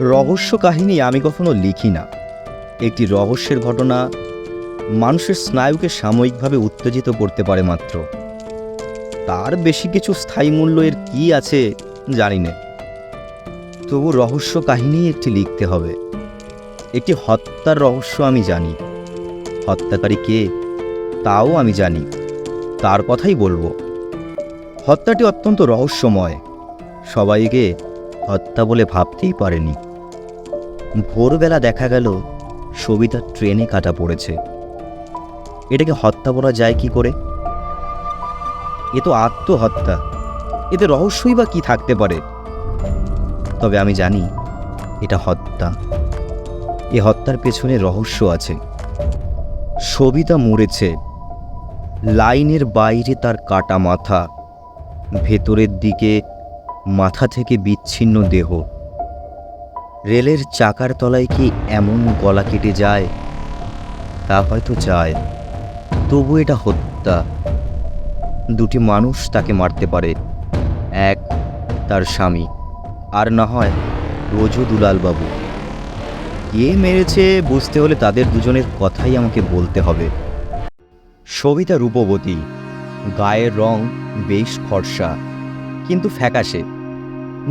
রহস্য কাহিনী আমি কখনো লিখি না। একটি রহস্যের ঘটনা মানুষের স্নায়ুকে সাময়িকভাবে উত্তেজিত করতে পারে মাত্র। তার বেশি কিছু স্থায়ী মূল্য এর কী আছে জানি না। তবু রহস্য কাহিনী একটি লিখতে হবে। একটি হত্যার রহস্য আমি জানি। হত্যাকারী কে তাও আমি জানি। তার কথাই বলব। হত্যাটি অত্যন্ত রহস্যময়। সবাইকে হত্যা বলে ভাবতেই পারেনি। ভোরবেলা দেখা গেল সবিতা ট্রেনে কাটা পড়েছে। এটাকে হত্যা বলা যায় কি করে? এ তো আত্মহত্যা। এতে রহস্যই বা কি থাকতে পারে? তবে আমি জানি এটা হত্যা। এ হত্যার পেছনে রহস্য আছে। সবিতা মরেছে। লাইনের বাইরে তার কাটা মাথা। ভেতরের দিকে মাথা থেকে বিচ্ছিন্ন দেহ। রেলের চাকার তলায় কি এমন গলা কেটে যায়? তা হয়তো যায়। তবু এটা হত্যা। দুটি মানুষ তাকে মারতে পারে। এক তার স্বামী, আর না হয় রোজু দুলালবাবু। কে মেরেছে বুঝতে হলে তাদের দুজনের কথাই আমাকে বলতে হবে। সবিতা রূপবতী, গায়ের রং বেশ ফর্সা, কিন্তু ফ্যাকাশে।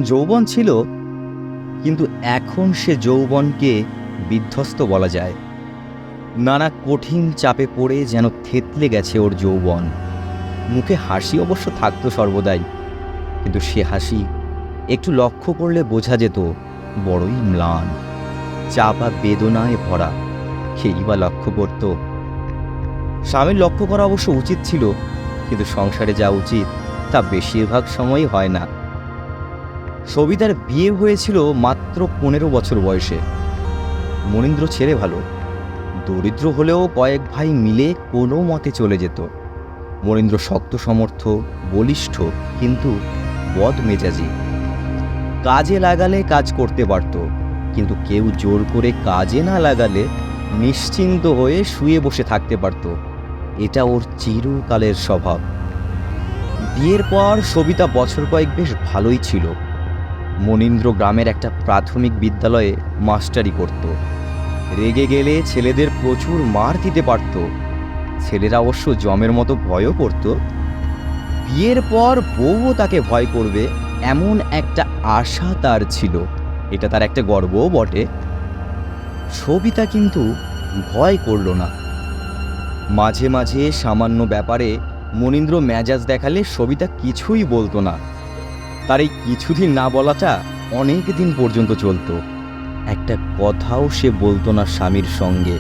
যৌবন ছিল কিন্তু এখন সে যৌবনকে বিধ্বস্ত বলা যায়। নানা কঠিন চাপে পড়ে যেন থেতলে গেছে ওর যৌবন। মুখে হাসি অবশ্য থাকতো সর্বদাই, কিন্তু সে হাসি একটু লক্ষ্য করলে বোঝা যেত বড়ই ম্লান, চাপা বেদনায় ভরা সেই বা লক্ষ্য করত। স্বামীর লক্ষ্য করা অবশ্য উচিত ছিল, কিন্তু সংসারে যা উচিত তা বেশিরভাগ সময়ই হয় না। সবিতার বিয়ে হয়েছিল মাত্র পনেরো বছর বয়সে। মনীন্দ্র ছেলে ভালো। দরিদ্র হলেও কয়েক ভাই মিলে কোনো মতে চলে যেত। মনীন্দ্র শক্ত, সমর্থ, বলিষ্ঠ, কিন্তু বদ মেজাজি কাজে লাগালে কাজ করতে পারত, কিন্তু কেউ জোর করে কাজে না লাগালে নিশ্চিন্ত হয়ে শুয়ে বসে থাকতে পারত। এটা ওর চিরকালের স্বভাব। বিয়ের পর সবিতা বছর কয়েক বেশ ভালোই ছিল। মনীন্দ্র গ্রামের একটা প্রাথমিক বিদ্যালয়ে মাস্টারি করত। রেগে গেলে ছেলেদের প্রচুর মার দিতে পারত। ছেলেরা অবশ্য জমের মতো ভয়ও করত। বিয়ের পর বউও তাকে ভয় করবে এমন একটা আশা তার ছিল। এটা তার একটা গর্বও বটে। সবিতা কিন্তু ভয় করল না। মাঝে মাঝে সামান্য ব্যাপারে মনীন্দ্র মেজাজ দেখালে সবিতা কিছুই বলতো না। তার এই কিছুদিন না বলাটা অনেক দিন পর্যন্ত চলতো। একটা কথাও সে বলতো না স্বামীর সঙ্গে।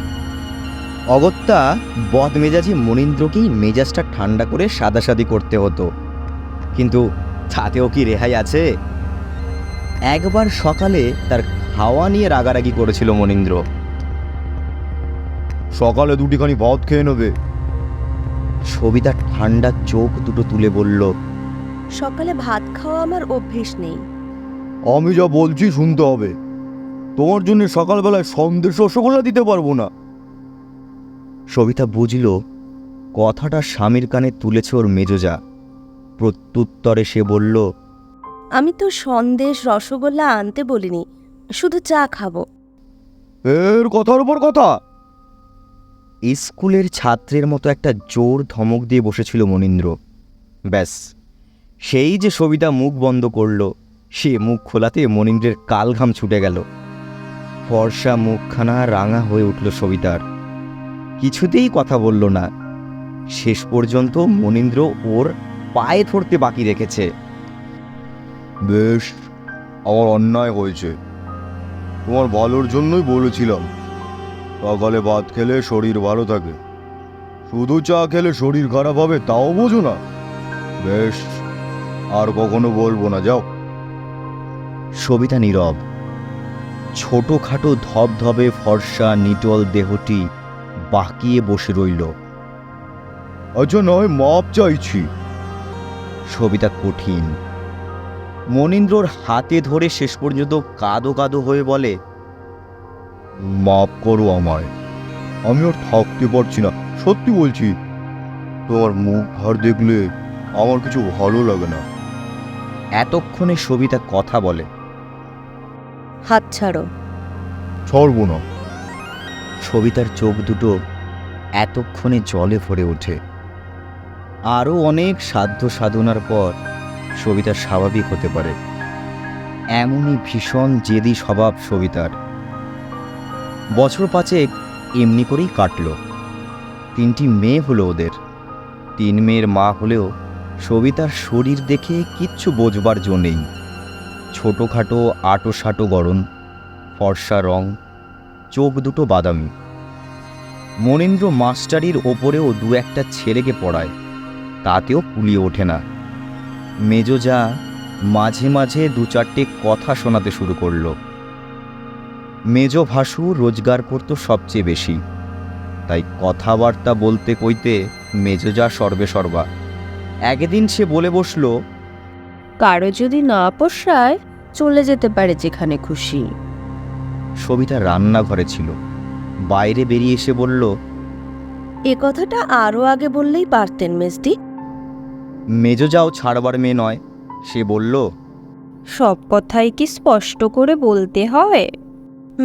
অগত্যা বদমেজাজি মনীন্দ্রকেই মেজাজটা ঠান্ডা করে সাদাসাদি করতে হতো। কিন্তু তাতেও কি রেহাই আছে? একবার সকালে তার খাওয়া নিয়ে রাগারাগি করেছিল মনীন্দ্র। সকালে দুটিখানি ভাত খেয়ে নেবে। সবিতা ঠান্ডা চোখ দুটো তুলে বলল সকালে ভাত খাওয়া আমার অভ্যেস নেই। আমি যা বলছি শুনতে হবে। তোমার জন্য সকালবেলায় সন্দেশ রসগোল্লা দিতে পারব না। সবিতা বুঝল কথাটা স্বামীর কানে তুলেছে ওর মেজোজা। প্রত্যুত্তরে সে বলল আমি তো সন্দেশ রসগোল্লা আনতে বলিনি শুধু চা খাব। এর কথার উপর কথা? স্কুলের ছাত্রের মতো একটা জোর ধমক দিয়ে বসেছিল মনীন্দ্র। ব্যাস সেই যে সবিতা মুখ বন্ধ করল, সে মুখ খোলাতে মনীন্দ্রের কালঘাম ছুটে গেল। ফর্সা মুখখানা রাঙা হয়ে উঠল সবিতার। কিছুতেই কথা বলল না। শেষ পর্যন্ত মনীন্দ্র ওর পায়ে ধরতে বাকি রেখেছে। বেশ, আমার অন্যায় হয়েছে। তোমার ভালোর জন্যই বলেছিলাম। সকালে ভাত খেলে শরীর ভালো থাকে। শুধু চা খেলে শরীর খারাপ হবে, তাও বোঝো না। বেশ। আর কখনো বলব না যাও। সবিতা নীরব। ছোটোখাটো ধবধবে ফর্সা নিটল দেহটি বাঁকিয়ে বসে রইল। আচ্ছা নয় মাপ চাইছি। সবিতা কঠিন। মনীন্দ্রর হাতে ধরে শেষ পর্যন্ত কাদো কাদো হয়ে বলে মাপ করো আমায়। আমি আর থাকতে পারছি না সত্যি বলছি। তোমার মুখ ভার দেখলে আমার কিছু ভালো লাগে না। এতক্ষণে সবিতা কথা বলে। হাত ছাড়ো। ছাড়বো না। সবিতার চোখ দুটো এতক্ষণে জলে ভরে ওঠে। আরও অনেক সাধ্য সাধনার পর সবিতা স্বাভাবিক হতে পারে। এমনই ভীষণ জেদি স্বভাব সবিতার। বছর পাঁচেক এমনি করেই কাটল। তিনটি মেয়ে হলো ওদের। তিন মেয়ের মা হলেও সবিতার শরীর দেখে কিচ্ছু বোঝবার জো নেই। ছোটোখাটো আটো সাটো গরম ফর্সা রং, চোখ দুটো বাদামি। মনেন্দ্র মাস্টারির ওপরেও দু একটা ছেলেকে পড়ায়, তাতেও কুলিয়ে ওঠে না। মেজো যা মাঝে মাঝে দু চারটে কথা শোনাতে শুরু করল। মেজো ভাসু রোজগার করতো সবচেয়ে বেশি। তাই কথাবার্তা বলতে কইতে মেজো যা সর্বে সর্বা। একদিন সে বলে বসল কারও যদি না পোষায় চলে যেতে পারে যেখানে খুশি। সবিতা রান্নাঘরে ছিল। বাইরে বেরিয়ে এসে বলল এ কথাটা আরও আগে বললেই পারতেন মেজদি মেজো যাও ছাড়বার মেয়ে নয়। সে বলল সব কথাই কি স্পষ্ট করে বলতে হয়?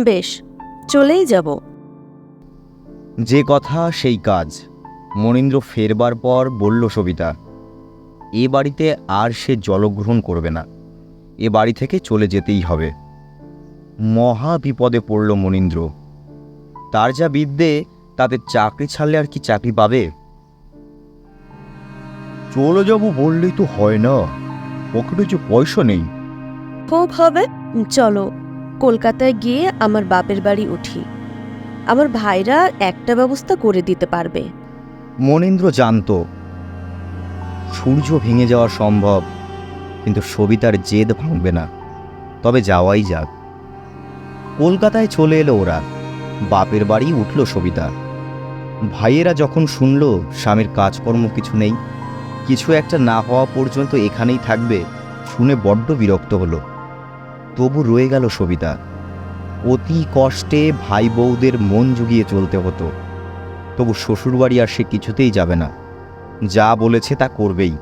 বেশ চলেই যাব। যে কথা সেই কাজ। মনীন্দ্র ফেরবার পর বলল সবিতা এ বাড়িতে আর সে জলগ্রহণ করবে না। এ বাড়ি থেকে চলে যেতেই হবে। মহা বিপদে পড়ল মনীন্দ্র। তার যা বিদ্যে তাদের চাকরি ছাড়লে আর কি চাকরি পাবে? চলে যাব বললেই তো হয় না। পকেটে যে পয়সা নেই। খুব হবে চলো কলকাতায় গিয়ে আমার বাপের বাড়ি উঠি। আমার ভাইরা একটা ব্যবস্থা করে দিতে পারবে। মনীন্দ্র জানত সূর্য ভেঙে যাওয়া সম্ভব, কিন্তু সবিতার জেদ ভাঙবে না। তবে যাওয়াই যাক। কলকাতায় চলে এলো ওরা। বাপের বাড়ি উঠল সবিতা। ভাইয়েরা যখন শুনল, স্বামীর কাজকর্ম কিছু নেই, কিছু একটা না হওয়া পর্যন্ত এখানেই থাকবে, শুনে বড্ড বিরক্ত হলো। তবু রয়ে গেল সবিতা। অতি কষ্টে ভাই বউদের মন জুগিয়ে চলতে হতো। তবু শ্বশুরবাড়ি আর সে কিছুতেই যাবে না। যা বলেছে তা করবেই।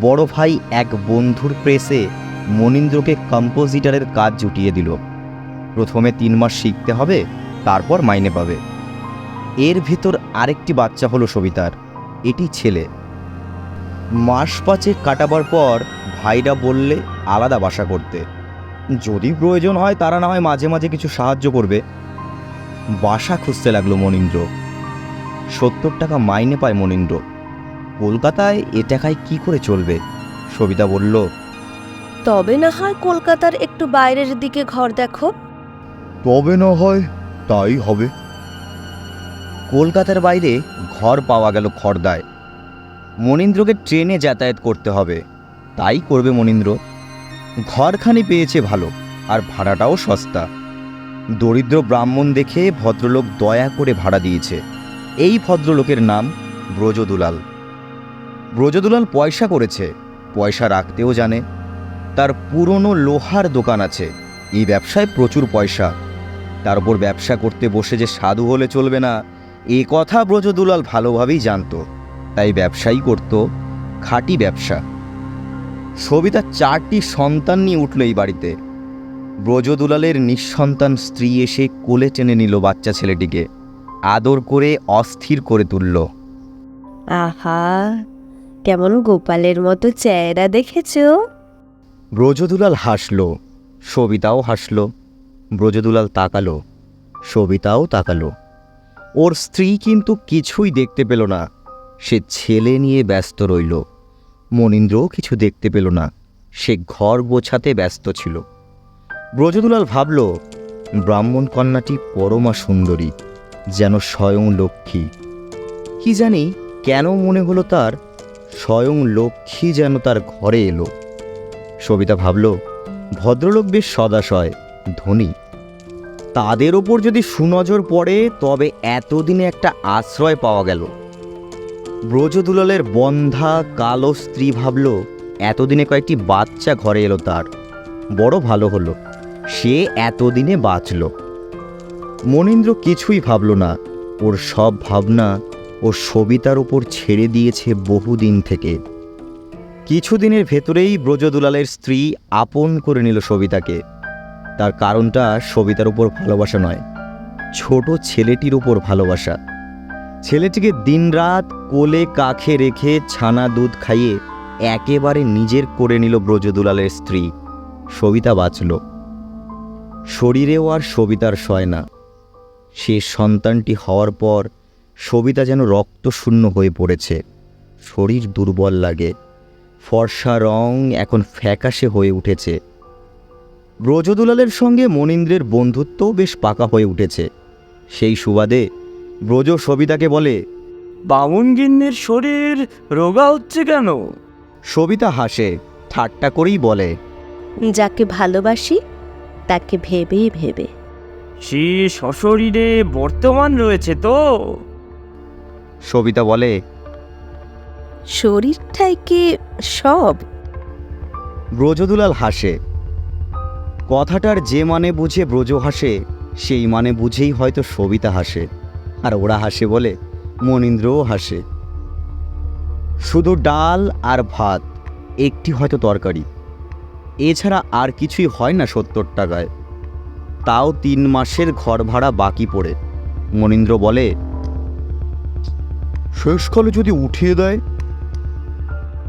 বড় ভাই এক বন্ধুর প্রেসে মনীন্দ্রকে কম্পোজিটারের কাজ জুটিয়ে দিল। প্রথমে তিন মাস শিখতে হবে, তারপর মাইনে পাবে। এর ভিতর আরেকটি বাচ্চা হলো সবিতার, এটি ছেলে। মাস পাঁচে কাটাবার পর ভাইরা বললে আলাদা বাসা করতে। যদি প্রয়োজন হয় তারা না হয় মাঝে মাঝে কিছু সাহায্য করবে। বাসা খুঁজতে লাগল মনীন্দ্র। সত্তর টাকা মাইনে পায় মনীন্দ্র। কলকাতায় এ টাকায় কি করে চলবে? সবিতা বলল তবে না হয় কলকাতার একটু বাইরের দিকে ঘর দেখো। তবে না হয় তাই হবে। কলকাতার বাইরে ঘর পাওয়া গেল খর্দায়। মনীন্দ্রকে ট্রেনে যাতায়াত করতে হবে। তাই করবে মনীন্দ্র। ঘরখানি পেয়েছে ভালো আর ভাড়াটাও সস্তা। দরিদ্র ব্রাহ্মণ দেখে ভদ্রলোক দয়া করে ভাড়া দিয়েছে। এই ভদ্রলোকের নাম ব্রজদুলাল। ব্রজদুলাল পয়সা করেছে, পয়সা রাখতেও জানে। তার পুরনো লোহার দোকান আছে, এই ব্যবসায় প্রচুর পয়সা। তার উপর ব্যবসা করতে বসে যে সাধু হলে চলবে না, এ কথা ব্রজদুলাল ভালোভাবেই জানতো। তাই ব্যবসাই করত, খাঁটি ব্যবসা। সবিতা চারটি সন্তান নিয়ে উঠল এই বাড়িতে। ব্রজদুলালের নিঃসন্তান স্ত্রী এসে কোলে টেনে নিল বাচ্চা ছেলেটিকে, আদর করে অস্থির করে তুলল। আহা কেমন গোপালের মতো চেহারা দেখেছ? ব্রজদুলাল হাসল, সবিতাও হাসল, ব্রজদুলাল তাকালো, সবিতাও তাকালো। ওর স্ত্রী কিন্তু কিছুই দেখতে পেল না, সে ছেলে নিয়ে ব্যস্ত রইল। মনীন্দ্রও কিছু দেখতে পেল না, সে ঘর গোছাতে ব্যস্ত ছিল। ব্রজদুলাল ভাবল, ব্রাহ্মণ কন্যাটি পরমা সুন্দরী, যেন স্বয়ং লক্ষ্মী। কি জানি কেন মনে হলো তার স্বয়ং লক্ষ্মী যেন তার ঘরে এলো। সবিতা ভাবল, ভদ্রলোক বেশ সদাশয়, ধনী। তাদের ওপর যদি সুনজর পড়ে, তবে এতদিনে একটা আশ্রয় পাওয়া গেল। ব্রজদুলালের বন্ধা কালো স্ত্রী ভাবল, এতদিনে কয়েকটি বাচ্চা ঘরে এলো তার। বড় ভালো হলো, সে এতদিনে বাঁচল। মনীন্দ্র কিছুই ভাবল না, ওর সব ভাবনা ও সবিতার ওপর ছেড়ে দিয়েছে বহুদিন থেকে। কিছুদিনের ভেতরেই ব্রজদুলালের স্ত্রী আপন করে নিল সবিতাকে। তার কারণটা সবিতার উপর ভালোবাসা নয়, ছোট ছেলেটির উপর ভালোবাসা। ছেলেটিকে দিনরাত কোলে কাখে রেখে ছানা দুধ খাইয়ে একেবারে নিজের করে নিল ব্রজদুলালের স্ত্রী। সবিতা বাঁচল। শরীরেও আর সবিতার সয় না। সে সন্তানটি হওয়ার পর সবিতা যেন রক্তশূন্য হয়ে পড়েছে। শরীর দুর্বল লাগে। ফর্সা রং এখন ফ্যাকাশে হয়ে উঠেছে। ব্রজদুলালের সঙ্গে মনীন্দ্রের বন্ধুত্বও বেশ পাকা হয়ে উঠেছে। সেই সুবাদে ব্রজ সবিতাকে বলে বামুনগিন্নির শরীর রোগা হচ্ছে কেন? সবিতা হাসে ঠাট্টা করেই বলে যাকে ভালোবাসি তাকে ভেবে ভেবে। সে সশরীরে বর্তমান রয়েছে তো? সবিতা বলে শরীরটাই কি সব? ব্রজদুলাল হাসে। কথাটার যে মানে বুঝে ব্রজ হাসে সেই মানে বুঝেই হয়তো সবিতা হাসে। আর ওরা হাসে বলে মনীন্দ্রও হাসে। শুধু ডাল আর ভাত একটি হয়তো তরকারি। এছাড়া আর কিছুই হয় না সত্তর টাকায়। তাও তিন মাসের ঘর ভাড়া বাকি পড়ে। মনীন্দ্র বলে শেষকালে যদি উঠিয়ে দেয়?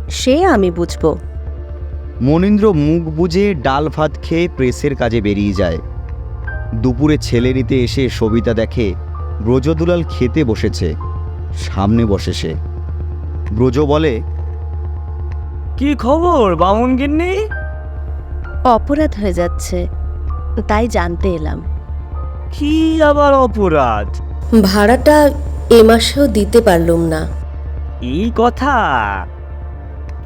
সে আমি বুঝব। মনীন্দ্র মুখ বুজে ডাল ভাত খেয়ে প্রেসের কাজে বেরিয়ে যায়। দুপুরে ছেলে নিতে এসে সবিতা দেখে ব্রজদুলাল খেতে বসেছে সামনে বসে সে। ব্রজ বলে কি খবর বামুনগিন্নি অপরাধ হয়ে যাচ্ছে তাই জানতে এলাম। কি আবার অপরাধ? ভাড়াটা এ মাসেও দিতে পারলুম না। এই কথা?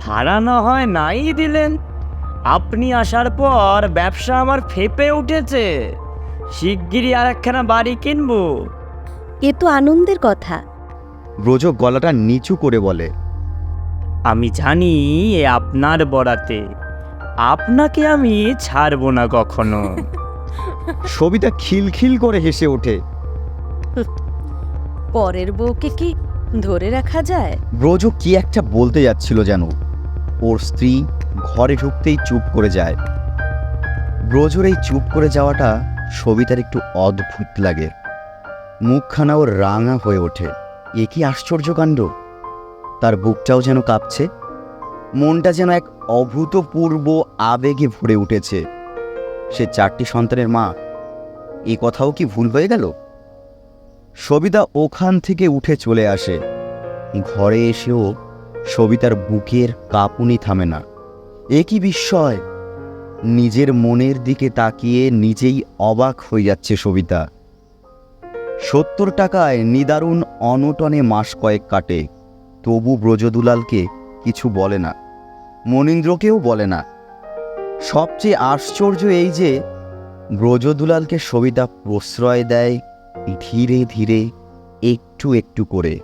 ভাড়া না হয় নাই দিলেন। আপনি আসার পর ব্যবসা আমার ফেপে উঠেছে। শিগগিরই আর একখানা বাড়ি কিনবো। এ তো আনন্দের কথা। ব্রজ গলাটা নিচু করে বলে আমি জানি এ আপনার বরাতে আপনাকে আমি ছাড়বো না কখনো। সবিতা খিলখিল করে হেসে ওঠে। পরের বউকে কি ধরে রাখা যায়? ব্রজ কি একটা বলতে যাচ্ছিল যেন? ওর স্ত্রী ঘরে ঢুকতেই চুপ করে যায়। ব্রজর এই চুপ করে যাওয়াটা সবিতার একটু অদ্ভুত লাগে। মুখখানা ওর রাঙা হয়ে ওঠে। এ কি আশ্চর্য কাণ্ড? তার বুকটাও যেন কাঁপছে। মনটা যেন এক অভূতপূর্ব আবেগে ভরে উঠেছে। সে চারটি সন্তানের মা। এ কথাও কি ভুল হয়ে গেল? সবিতা ওখান থেকে উঠে চলে আসে। ঘরে এসেও সবিতার বুকের কাঁপুনি থামে না। এ কি বিস্ময়! নিজের মনের দিকে তাকিয়ে নিজেই অবাক হয়ে যাচ্ছে সবিতা। সত্তর টাকায় নিদারুণ অনটনে মাস কয়েক কাটে, তবু ব্রজদুলালকে কিছু বলে না, মনীন্দ্রকেও বলে না। সবচেয়ে আশ্চর্য এই যে, ব্রজদুলালকে সবিতা প্রশ্রয় দেয় ধীরে ধীরে একটু একটু করে।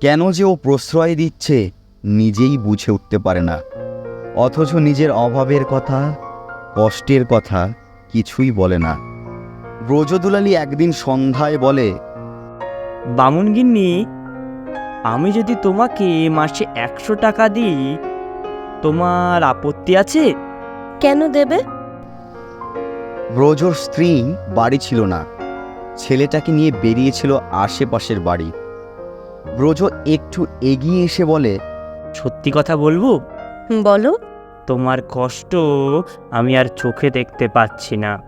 কেন যে ও প্রশ্রয় দিচ্ছে নিজেই বুঝে উঠতে পারে না। অথচ নিজের অভাবের কথা কষ্টের কথা কিছুই বলে না। ব্রজদুলালি একদিন সন্ধ্যায় বলে বামুনগিন্নি আমি যদি তোমাকে মাসে একশো টাকা দিই তোমার আপত্তি আছে? কেন দেবে? ব্রজর স্ত্রী বাড়ি ছিল না। ছেলেটাকে নিয়ে বেরিয়েছিল আশেপাশের বাড়ি। ব্রজ একটু এগিয়ে এসে বলে সত্যি কথা বলব? বলো। তোমার কষ্ট আমি আর চোখে দেখতে পাচ্ছি না।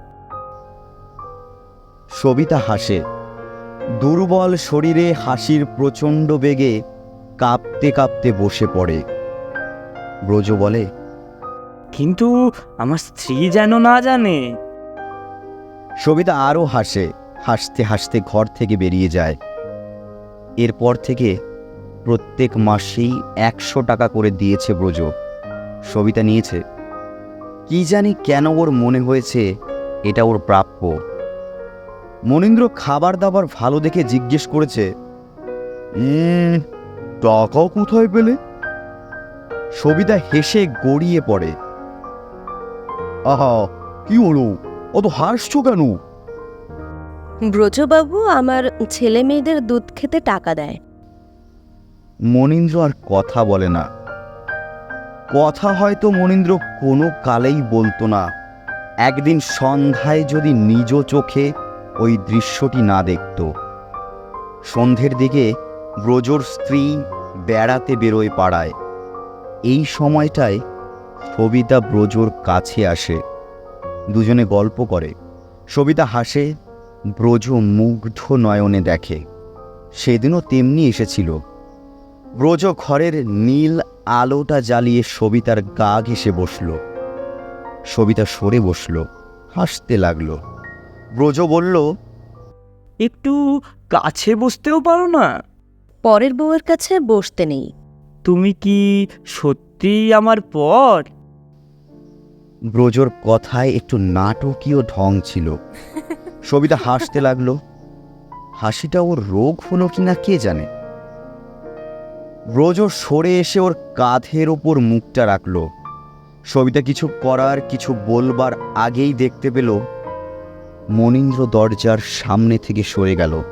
সবিতা হাসে। দুর্বল শরীরে হাসির প্রচণ্ড বেগে কাঁপতে কাঁপতে বসে পড়ে। ব্রজ বলে কিন্তু আমার স্ত্রী যেন না জানে। সবিতা আরও হাসে। হাসতে হাসতে ঘর থেকে বেরিয়ে যায়। এরপর থেকে প্রত্যেক মাসেই একশো টাকা করে দিয়েছে ব্রজ। সবিতা নিয়েছে, কি জানি কেন ওর মনে হয়েছে এটা ওর প্রাপ্য? মনীন্দ্র খাবার দাবার ভালো দেখে জিজ্ঞেস করেছে টাকাও কোথায় পেলে? সবিতা হেসে গড়িয়ে পড়ে, আহা, কি হলো? অত হাসছো কেন? ব্রজবাবু আমার ছেলে মেয়েদের দুধ খেতে টাকা দেয়। মনীন্দ্র আর কথা বলে না। কথা হয়তো মনীন্দ্র কোনো কালেই বলতো না। একদিন সন্ধ্যায় যদি নিজ চোখে ওই দৃশ্যটি না দেখত। সন্ধ্যের দিকে ব্রজর স্ত্রী বেড়াতে বেরোয় পাড়ায়। এই সময়টায় সবিতা ব্রজর কাছে আসে। দুজনে গল্প করে। সবিতা হাসে ব্রজ মুগ্ধ নয়নে দেখে। সেদিনও তেমনি এসেছিল। ব্রজ ঘরের নীল আলোটা জ্বালিয়ে সবিতার গা ঘেসে বসল। সবিতা সরে বসল হাসতে লাগল। ব্রজ বলল একটু কাছে বসতেও পারো না? পরের বউয়ের কাছে বসতে নেই। তুমি কি সত্যি আমার পর? ব্রজর কথায় একটু নাটকীয় ঢং ছিল। সবিতা হাসতে লাগল। হাসিটা ওর রোগ হলো কিনা কে জানে? ব্রজ সরে এসে ওর কাঁধের ওপর মুখটা রাখল। সবিতা কিছু করার, কিছু বলবার আগেই দেখতে পেল মনীন্দ্র দরজার সামনে থেকে সরে গেল।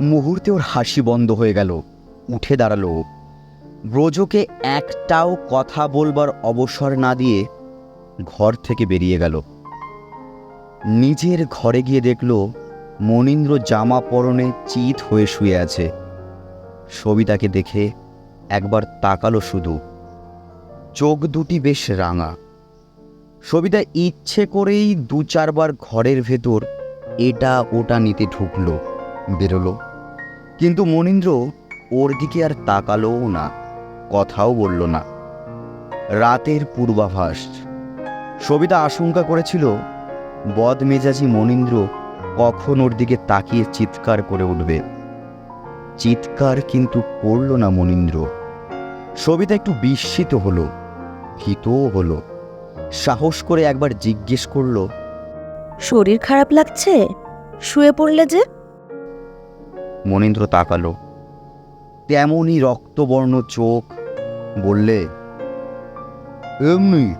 মুহূর্তে ওর হাসি বন্ধ হয়ে গেল, উঠে দাঁড়াল। ব্রজকে একটাও কথা বলবার অবসর না দিয়ে ঘর থেকে বেরিয়ে গেল। নিজের ঘরে গিয়ে দেখল মনীন্দ্র জামা পরনে চিত হয়ে শুয়ে আছে। সবিতাকে দেখে একবার তাকালো শুধু। চোখ দুটি বেশ রাঙা। সবিতা ইচ্ছে করেই দু চারবার ঘরের ভেতর এটা ওটা নিতে ঢুকলো, বেরোলো। কিন্তু মনীন্দ্র ওর দিকে আর তাকালোও না, কথাও বলল না। রাতের পূর্বাভাস। সবিতা আশঙ্কা করেছিল বদমেজাজি মনীন্দ্র কখন ওর দিকে তাকিয়ে চিৎকার করে উঠবে? চিৎকার কিন্তু করল না মনীন্দ্র। সবিতা একটু বিস্মিত হলো ভীতও হলো। সাহস করে একবার জিজ্ঞেস করল শরীর খারাপ লাগছে? শুয়ে পড়লে যে? মনীন্দ্র তাকালো। তেমনই রক্তবর্ণ চোখ বললে এমনি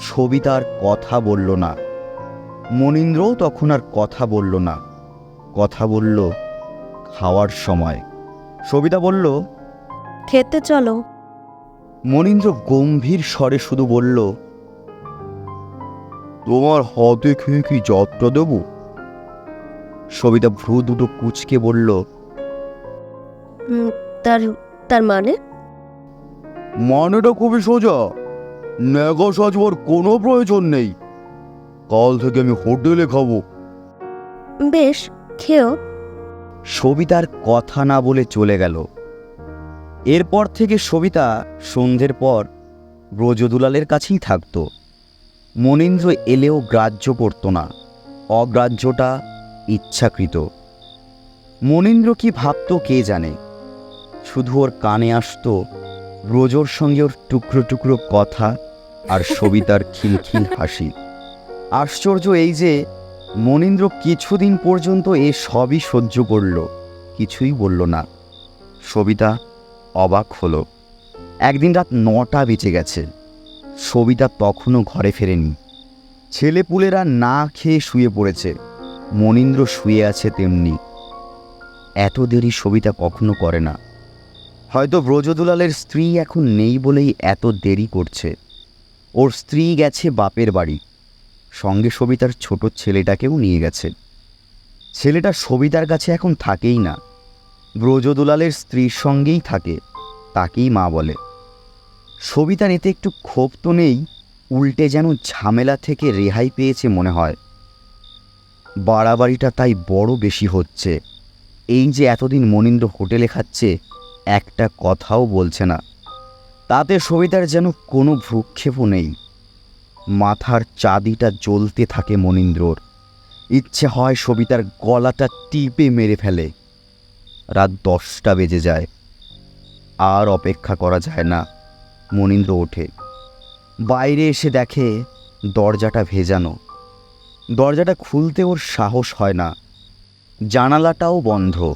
সবিতার কথা বলল না। মনীন্দ্রও তখন আর কথা বলল না। কথা বলল খাওয়ার সময়। সবিতা বলল খেতে চলো। মনীন্দ্র গম্ভীর স্বরে শুধু বলল তোমার হাতে খেয়ে কি যত্ন দেবো? সবিতা ভ্রু দুটো কুচকে বলল তার তার মানে? মানেটা খুবই সোজা। নেগা সাজবার কোনো প্রয়োজন নেই। কাল থেকে আমি হোটেলে খাব। বেশ খেও। সবিতার কথা না বলে চলে গেল। এরপর থেকে সবিতা সন্ধ্যের পর ব্রজদুলালের কাছেই থাকত। মনীন্দ্র এলেও গ্রাহ্য করত না অগ্রাহ্যটা ইচ্ছাকৃত। মনীন্দ্র কি ভাবত কে জানে? শুধু ওর কানে আসতো ব্রজর সঙ্গে ওর টুকরো টুকরো কথা আর সবিতার খিলখিল হাসি। আশ্চর্য এই যে, মনীন্দ্র কিছুদিন পর্যন্ত এ সবই সহ্য করল, কিছুই বলল না। সবিতা অবাক হলো। একদিন রাত নটা বেজে গেছে। সবিতা তখনও ঘরে ফেরেনি। ছেলেপুলেরা না খেয়ে শুয়ে পড়েছে। মনীন্দ্র শুয়ে আছে তেমনি। এত দেরি সবিতা কখনো করে না। হয়তো ব্রজদুলালের স্ত্রী এখন নেই বলেই এত দেরি করছে। ওর স্ত্রী গেছে বাপের বাড়ি। সঙ্গে সবিতার ছোট ছেলেটাকেও নিয়ে গেছে। ছেলেটা সবিতার কাছে এখন থাকেই না। ব্রজদুলালের স্ত্রীর সঙ্গেই থাকে, তাকেই মা বলে। সবিতার এতে একটু ক্ষোভ তো নেই, উল্টে যেন ঝামেলা থেকে রেহাই পেয়েছে মনে হয়। বাড়াবাড়িটা তাই বড় বেশি হচ্ছে। এই যে এতদিন মনিন্দ্র হোটেলে খাচ্ছে একটা কথাও বলছে না। তাতে সবিতার যেন কোনো ভ্রুক্ষেপও নেই। মাথার চাঁদিটা জ্বলতে থাকে মনীন্দ্রর। ইচ্ছে হয় সবিতার গলাটা টিপে মেরে ফেলে। রাত দশটা বেজে যায়। আর অপেক্ষা করা যায় না। মনীন্দ্র ওঠে। বাইরে এসে দেখে দরজাটা ভেজানো। দরজাটা খুলতে ওর সাহস হয় না। জানালাটাও বন্ধ।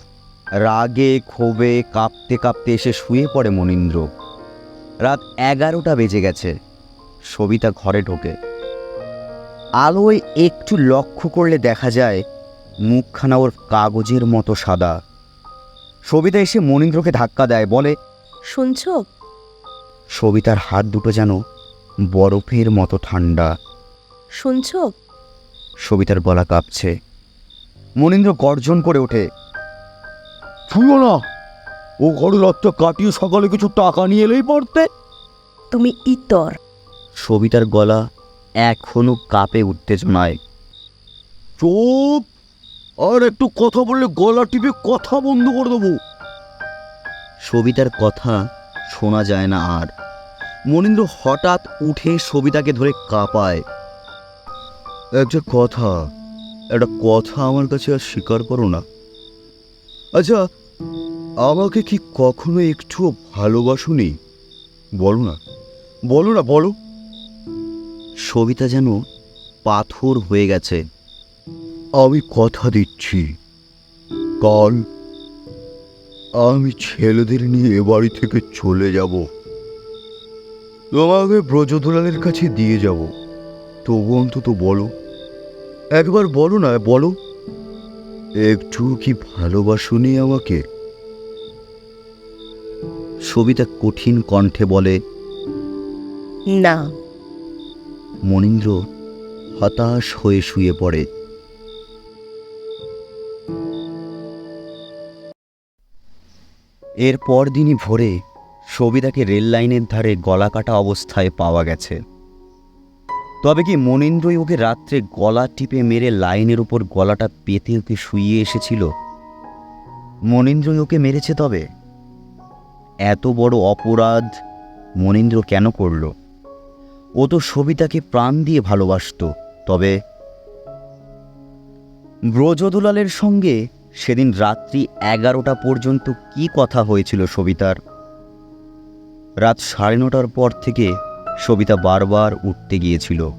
রাগে ক্ষোভে কাঁপতে কাঁপতে এসে শুয়ে পড়ে মনীন্দ্র। রাত এগারোটা বেজে গেছে। সবিতা ঘরে ঢোকে। আলোয় একটু লক্ষ্য করলে দেখা যায় মুখখানা ওর কাগজের মতো সাদা। সবিতা এসে মনীন্দ্রকে ধাক্কা দেয় বলে শুনছ? সবিতার হাত দুটো যেন বরফের মতো ঠান্ডা। শুনছ? সবিতার গলা কাঁপছে। মনীন্দ্র গর্জন করে ওঠে। শুনো না। ও ঘরে রাতটা কাটিয়ে সকালে কিছু টাকা নিয়ে এলেই পড়তে। তুমি ইতর। সবিতার গলা এখনও কাঁপে উত্তেজনায় চুপ! আর একটু কথা বললে গলা টিপে কথা বন্ধ করে দেবো। সবিতার কথা শোনা যায় না আর। মনীন্দ্র হঠাৎ উঠে সবিতাকে ধরে কাঁপায়। একটা কথা একটা কথা আমার কাছে আর স্বীকার করো না। আচ্ছা আমাকে কি কখনো একটুও ভালোবাসুনি? বলো না। বলো না বলো। সবিতা যেন পাথর হয়ে গেছে। আমি কথা দিচ্ছি। কাল আমি ছেলেদের নিয়ে এ বাড়ি থেকে চলে যাব। তোমাকে ব্রজদুলালের কাছে দিয়ে যাব। তবু অন্তত বলো। একবার বলো না বলো। একটু কি ভালোবাসুনি আমাকে? সবিতা কঠিন কণ্ঠে বলে না। মনীন্দ্র হতাশ হয়ে শুয়ে পড়ে। এর পরদিনই ভোরে সবিতাকে রেল লাইনের ধারে গলা কাটা অবস্থায় পাওয়া গেছে। তবে কি মনীন্দ্রই ওকে রাত্রে গলা টিপে মেরে লাইনের উপর গলাটা পেতে ওকে শুইয়ে এসেছিল? মনীন্দ্রই ওকে মেরেছে তবে? এত বড় অপরাধ মনীন্দ্র কেন করল? ও তো সবিতাকে প্রাণ দিয়ে ভালোবাসতো, তবে ব্রজদুলালের সঙ্গে সেদিন রাত্রি এগারোটা পর্যন্ত কি কথা হয়েছিল সবিতার? রাত সাড়ে নটার পর থেকে সবিতা বারবার উঠতে গিয়েছিল।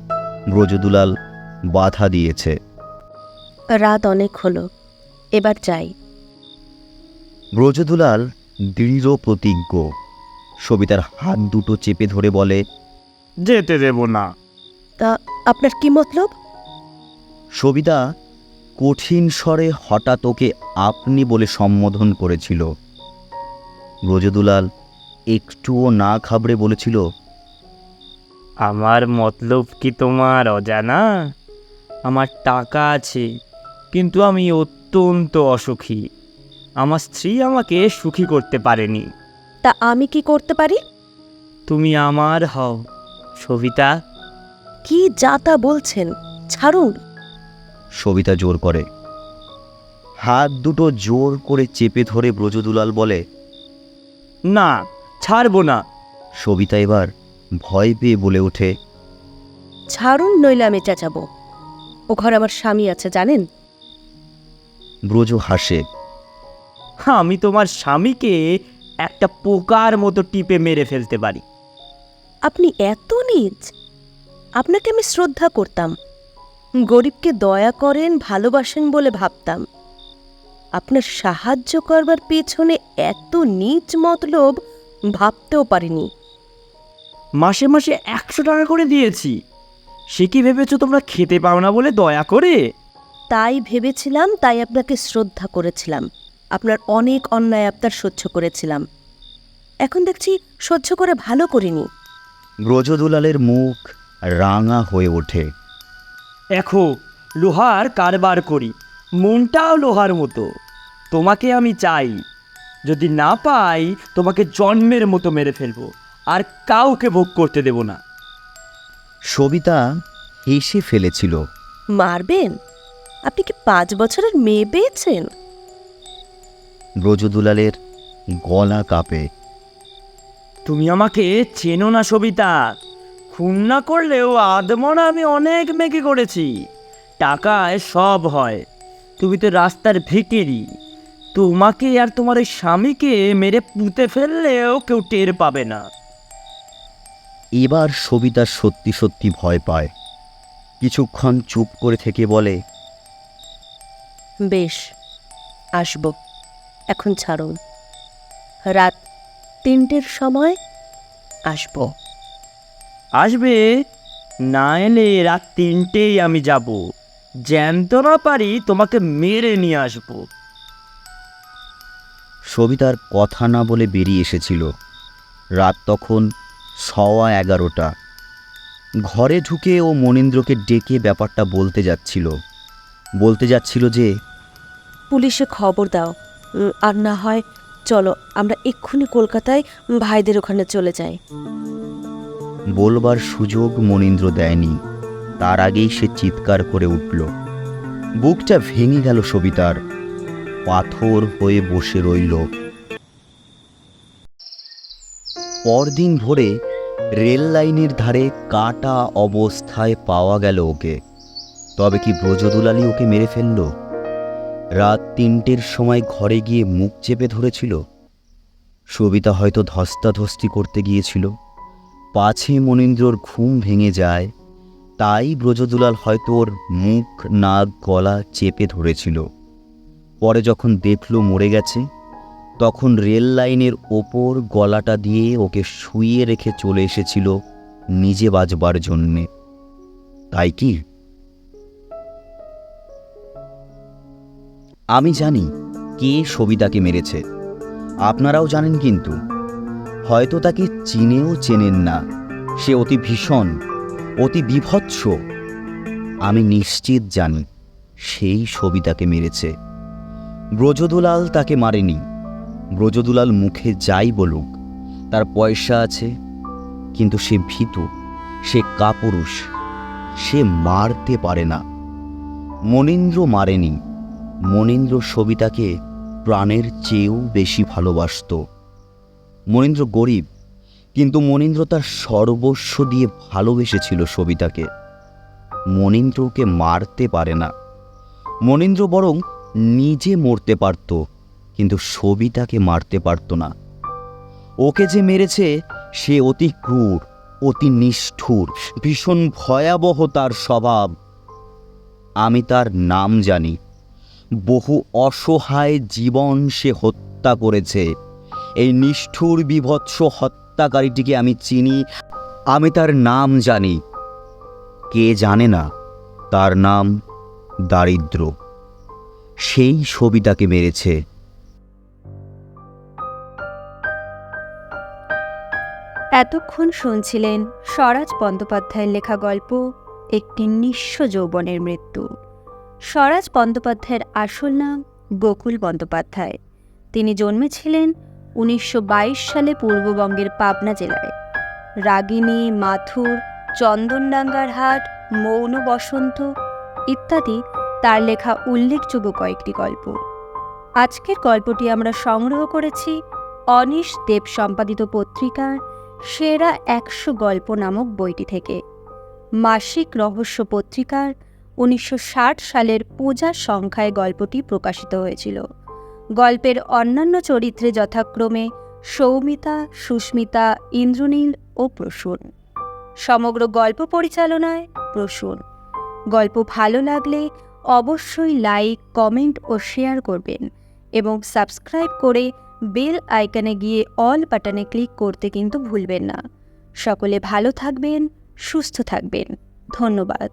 ব্রজদুলাল বাধা দিয়েছে। রাত অনেক হলো এবার যাই। ব্রজদুলাল দৃঢ় প্রতিজ্ঞ। সবিতার হাত দুটো চেপে ধরে বলে যেতে দেব না। তা আপনার কি মতলব? সবিতা কঠিন স্বরে হঠাৎ ওকে আপনি বলে সম্বোধন করেছিল। ব্রজদুলাল একটুও না খাবড়ে বলেছিল আমার মতলব কি তোমার অজানা? আমার টাকা আছে কিন্তু আমি অত্যন্ত অসুখী। আমার স্ত্রী আমাকে সুখী করতে পারেনি। তা আমি কি করতে পারি? তুমি আমার হও সবিতা। কি যা তা বলছেন ছাড়ুন। সবিতা জোর করে। হাত দুটো জোর করে চেপে ধরে ব্রজদুলাল বলে না ছাড়বো না। সবিতা এবার ভয় পেয়ে বলে ওঠে ছাড়ুন নইলে আমি চেঁচাবো। ও ঘরে আমার স্বামী আছে জানেন? ব্রজ হাসে আমি তোমার স্বামীকে একটা পোকার মতো টিপে মেরে ফেলতে পারি। আপনি এত নিজ আপনাকে আমি শ্রদ্ধা করতাম। গরিবকে দয়া করেন ভালোবাসেন বলে ভাবতাম। আপনার সাহায্য করবার পেছনে এত নিচ মতলব ভাবতেও পারিনি। মাসে মাসে একশো টাকা করে দিয়েছি। সে কি ভেবেছো তোমরা খেতে পাও না বলে দয়া করে? তাই ভেবেছিলাম তাই আপনাকে শ্রদ্ধা করেছিলাম। আপনার অনেক অন্যায় আপনার সহ্য করেছিলাম। এখন দেখছি সহ্য করে ভালো করিনি। ব্রজদুলালের মুখ রাঙা হয়ে ওঠে। দেখো লোহার কারবার করি। মনটাও লোহার মতো। তোমাকে আমি চাই। যদি না পাই তোমাকে জন্মের মতো মেরে ফেলব। আর কাউকে ভোগ করতে দেব না। সবিতা হেসে ফেলেছিল। মারবেন? আপনি কি পাঁচ বছরের মেয়ে পেয়েছেন? ব্রজদুলালের গলা কাঁপে। তুমি আমাকে চেনো না সবিতা। খুন না করলেও আদমনা আমি অনেক মেকে করেছি। টাকায় সব হয়। তুমি তো রাস্তার ভিকিরি। তোমাকে আর তোমার ওই স্বামীকে মেরে পুঁতে ফেললেও কেউ টের পাবে না। এবার সবিতা সত্যি সত্যি ভয় পায়। কিছুক্ষণ চুপ করে থেকে বলে বেশ আসব এখন ছাড়ুন। রাত তিনটের সময় আসব। আসবে? না এলে রাত তিনটেই আমি যাব। জ্যান্ত না পারি তোমাকে মেরে নিয়ে আসব। সবিতার কথা না বলে বেরিয়ে এসেছিল। রাত তখন সওয়া এগারোটা। ঘরে ঢুকে ও মনীন্দ্রকে ডেকে ব্যাপারটা বলতে যাচ্ছিল। বলতে যাচ্ছিল যে পুলিশে খবর দাও। আর না হয় চলো আমরা এক্ষুনি কলকাতায় ভাইদের ওখানে চলে যাই। বলবার সুযোগ মনীন্দ্র দেয়নি। তার আগেই সে চিৎকার করে উঠল। বুকটা ভেঙে গেল সবিতার। পাথর হয়ে বসে রইল। পরদিন ভোরে রেল লাইনের ধারে কাটা অবস্থায় পাওয়া গেল ওকে। তবে কি ব্রজদুলালি ওকে মেরে ফেলল? রাত তিনটের সময় ঘরে গিয়ে মুখ চেপে ধরেছিল। সবিতা হয়তো ধস্তাধস্তি করতে গিয়েছিল। পাছে মনীন্দ্রর ঘুম ভেঙে যায়, তাই ব্রজদুলাল হয়তো ওর মুখ, নাক, গলা চেপে ধরেছিল। পরে যখন দেখল মরে গেছে তখন রেল লাইনের ওপর গলাটা দিয়ে ওকে শুইয়ে রেখে চলে এসেছিল নিজে বাজবার জন্যে। তাই কি? আমি জানি কে সবিতাকে মেরেছে। আপনারাও জানেন কিন্তু। হয়তো তাকে চিনেও চেনেন না। সে অতি ভীষণ, অতি বিভৎস। আমি নিশ্চিত জানি সেই সবিতাকে মেরেছে। ব্রজদুলাল তাকে মারেনি। ব্রজদুলাল মুখে যাই বলুক, তার পয়সা আছে, কিন্তু সে ভীতু, সে কাপুরুষ, সে মারতে পারে না। মনীন্দ্র মারেনি, মনীন্দ্র সবিতাকে প্রাণের চেয়েও বেশি ভালোবাসত। মনীন্দ্র গরিব, কিন্তু মনীন্দ্র তার সর্বস্ব দিয়ে ভালোবেসেছিল সবিতাকে। মনীন্দ্র ওকে মারতে পারে না। মনীন্দ্র বরং নিজে মরতে পারত। কিন্তু সবিতাকে মারতে পারত না। ওকে যে মেরেছে, সে অতি ক্রূর, অতি নিষ্ঠুর, ভীষণ ভয়াবহ তার স্বভাব। আমি তার নাম জানি। বহু অসহায় জীবন সে হত্যা করেছে। এই নিষ্ঠুর, বিভৎস হত্যাকারীটিকে আমি চিনি। আমি তার নাম জানি। কে জানে না, তার নাম দারিদ্র। সেই সবিতাকে মেরেছে। এতক্ষণ শুনছিলেন স্বরাজ বন্দ্যোপাধ্যায়ের লেখা গল্প, একটি নিঃস্ব যৌবনের মৃত্যু। স্বরাজ বন্দ্যোপাধ্যায়ের আসল নাম গোকুল বন্দ্যোপাধ্যায়। তিনি জন্মেছিলেন উনিশশো বাইশ সালে পূর্ববঙ্গের পাবনা জেলায়। রাগিনী মাথুর, চন্দনডাঙ্গার হাট, মৌন বসন্ত ইত্যাদি তার লেখা উল্লেখযোগ্য কয়েকটি গল্প। আজকের গল্পটি আমরা সংগ্রহ করেছি অনিশ দেব সম্পাদিত পত্রিকার সেরা একশো গল্প নামক বইটি থেকে। মাসিক রহস্য পত্রিকার উনিশশো ষাট সালের পূজার সংখ্যায় গল্পটি প্রকাশিত হয়েছিল। গল্পের অন্যান্য চরিত্রে যথাক্রমে সৌমিতা, সুস্মিতা, ইন্দ্রনীল ও প্রসূন। সমগ্র গল্প পরিচালনায় প্রসূন। গল্প ভালো লাগলে অবশ্যই লাইক, কমেন্ট ও শেয়ার করবেন এবং সাবস্ক্রাইব করে বেল আইকনে গিয়ে অল বাটনে ক্লিক করতে কিন্তু ভুলবেন না। সকলে ভালো থাকবেন, সুস্থ থাকবেন। ধন্যবাদ।